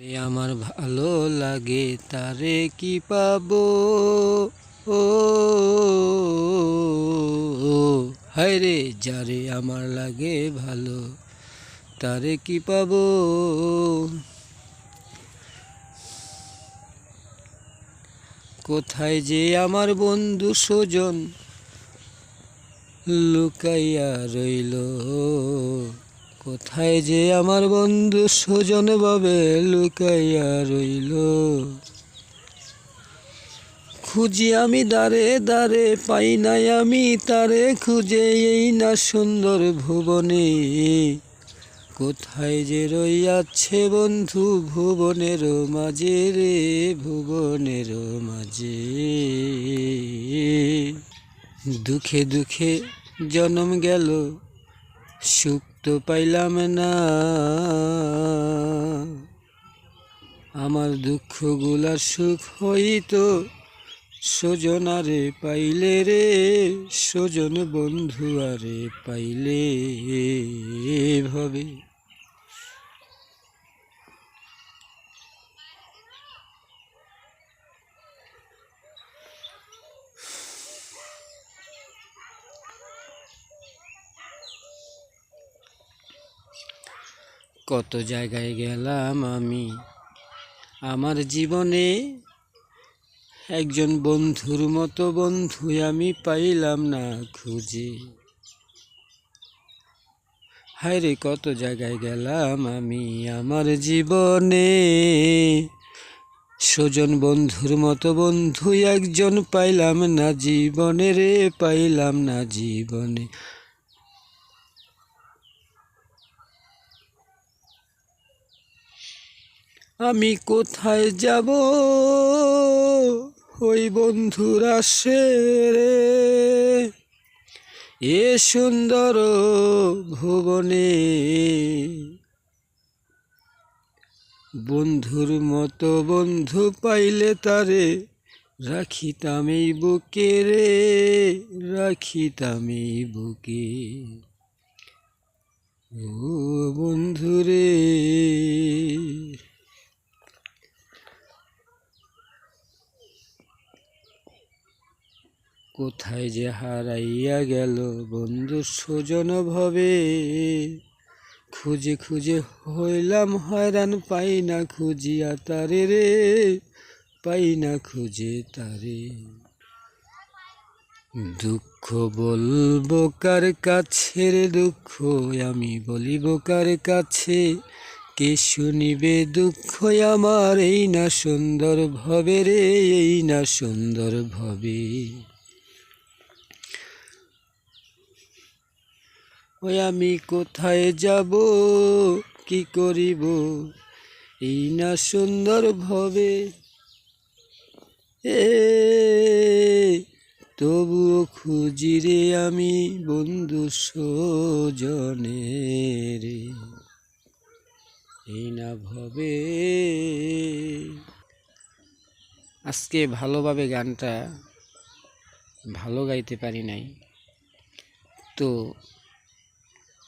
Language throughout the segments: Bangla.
আমার ভালো লাগে, তারে কি পাবো? ও হায় রে যারে আমার লাগে ভালো, তারে কি পাবো? কোথায় যে আমার বন্ধু স্বজন লুকাইয়া রইল? কোথায় যে আমার বন্ধু স্বজন ভাবে লুকাইয়া রইল? খুঁজি আমি দাঁড়ে দাঁড়ে পাই নাই আমি তারে, খুঁজে এই না সুন্দর ভুবনে। কোথায় যে রইয়াছে বন্ধু ভুবনের মাঝে রে, ভুবনের মাঝে। দুঃখে দুঃখে জন্ম গেল সুখ তো পাইলাম না। আমার দুঃখগুলার সুখ হইত, সজনারে পাইলে রে, সজন বন্ধু আরে পাইলে ভবে কত জায়গায় গেলাম আমি। আমার জীবনে একজন বন্ধুর মতো বন্ধু আমি পাইলাম না খুঁজে। হায় রে কত জায়গায় গেলাম আমি। আমার জীবনে স্বজন বন্ধুর মতো বন্ধু একজন পাইলাম না। জীবনে রে পাইলাম না জীবনে। আমি কোথায় যাব? ওই বন্ধুরা সে এ সুন্দর ভুবনে। বন্ধুর মতো বন্ধু পাইলে তারে রাখিতাম এই বুকে রে, রাখিতাম এই বুকে। ও বন্ধুরে। কোথায় যে হারাইয়া গেল বন্ধু স্বজন ভবে? খুঁজে খুঁজে হইলাম হয়রান, পাই না খুঁজিয়া তারে রে, পাই না খুঁজে তারে। দুঃখ বলব কার কাছে রে দুঃখ, আমি বলিব কার কাছে? কে শুনিবে দুঃখ আমার? এই না সুন্দর ভবে রে, এই না সুন্দর ভবে। ওই আমি কোথায় যাব? কি করিব? এই না সুন্দর ভবে। এ, তবুও খুঁজি রে আমি বন্ধু সজনের এই না ভবে। আজকে ভালোভাবে গানটা ভালো গাইতে পারি নাই। তো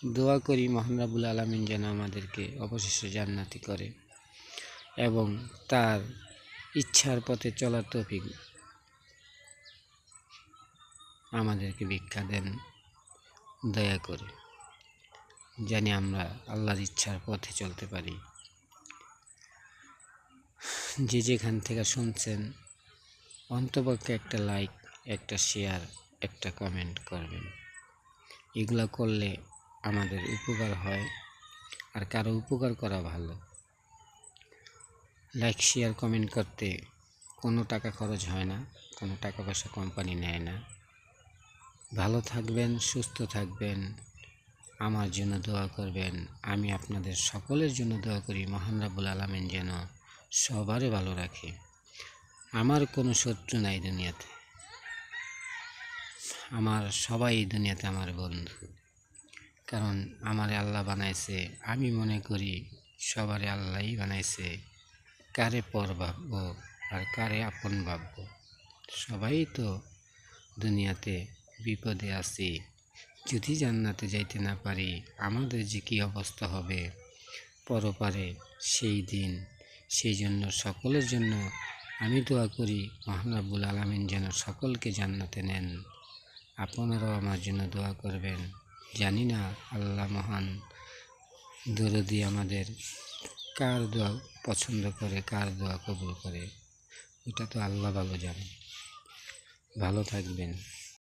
দোয়া করি মহান আলমিন যেন আমাদেরকে অবশিষ্ট জান্নাতি করে এবং তার ইচ্ছার পথে চলার তফিক আমাদেরকে ভিক্ষা দেন, দয়া করে জানি আমরা আল্লাহর ইচ্ছার পথে চলতে পারি। যে যেখান থেকে শুনছেন, অন্তপক্ষে একটা লাইক, একটা শেয়ার, একটা কমেন্ট করবেন। এগুলো করলে আমাদের উপকার হয় আর কারও উপকার করা ভালো। লাইক শেয়ার কমেন্ট করতে কোনো টাকা খরচ হয় না, কোনো টাকা পয়সা কোম্পানি নেয় না। ভালো থাকবেন, সুস্থ থাকবেন, আমার জন্য দোয়া করবেন। আমি আপনাদের সকলের জন্য দোয়া করি, মহান রাবুল আলমিন যেন সবারই ভালো রাখে। আমার কোনো শত্রু নাই দুনিয়াতে। আমার সবাই দুনিয়াতে আমার বন্ধু। কারণ আমার আল্লাহ বানাইছে, আমি মনে করি সবারই আল্লাহই বানাইছে। কারে পর ভাববো আর কারে আপন ভাববো? সবাই তো দুনিয়াতে বিপদে আছি। যদি জান্নাতে যাইতে না পারি, আমাদের যে কী অবস্থা হবে? পরপারে সেই দিন, সেই জন্য সকলের জন্য আমি দোয়া করি, মহান রাব্বুল আলমিন যেন সকলকে জান্নাতে নেন। আপনারাও আমার জন্য দোয়া করবেন। জানি না, আল্লাহ মহান দরদি আমাদের কার দোয়া পছন্দ করে, কার দোয়া কবুল করে এটা তো আল্লাহ ভালো জানে ভালো থাকবেন।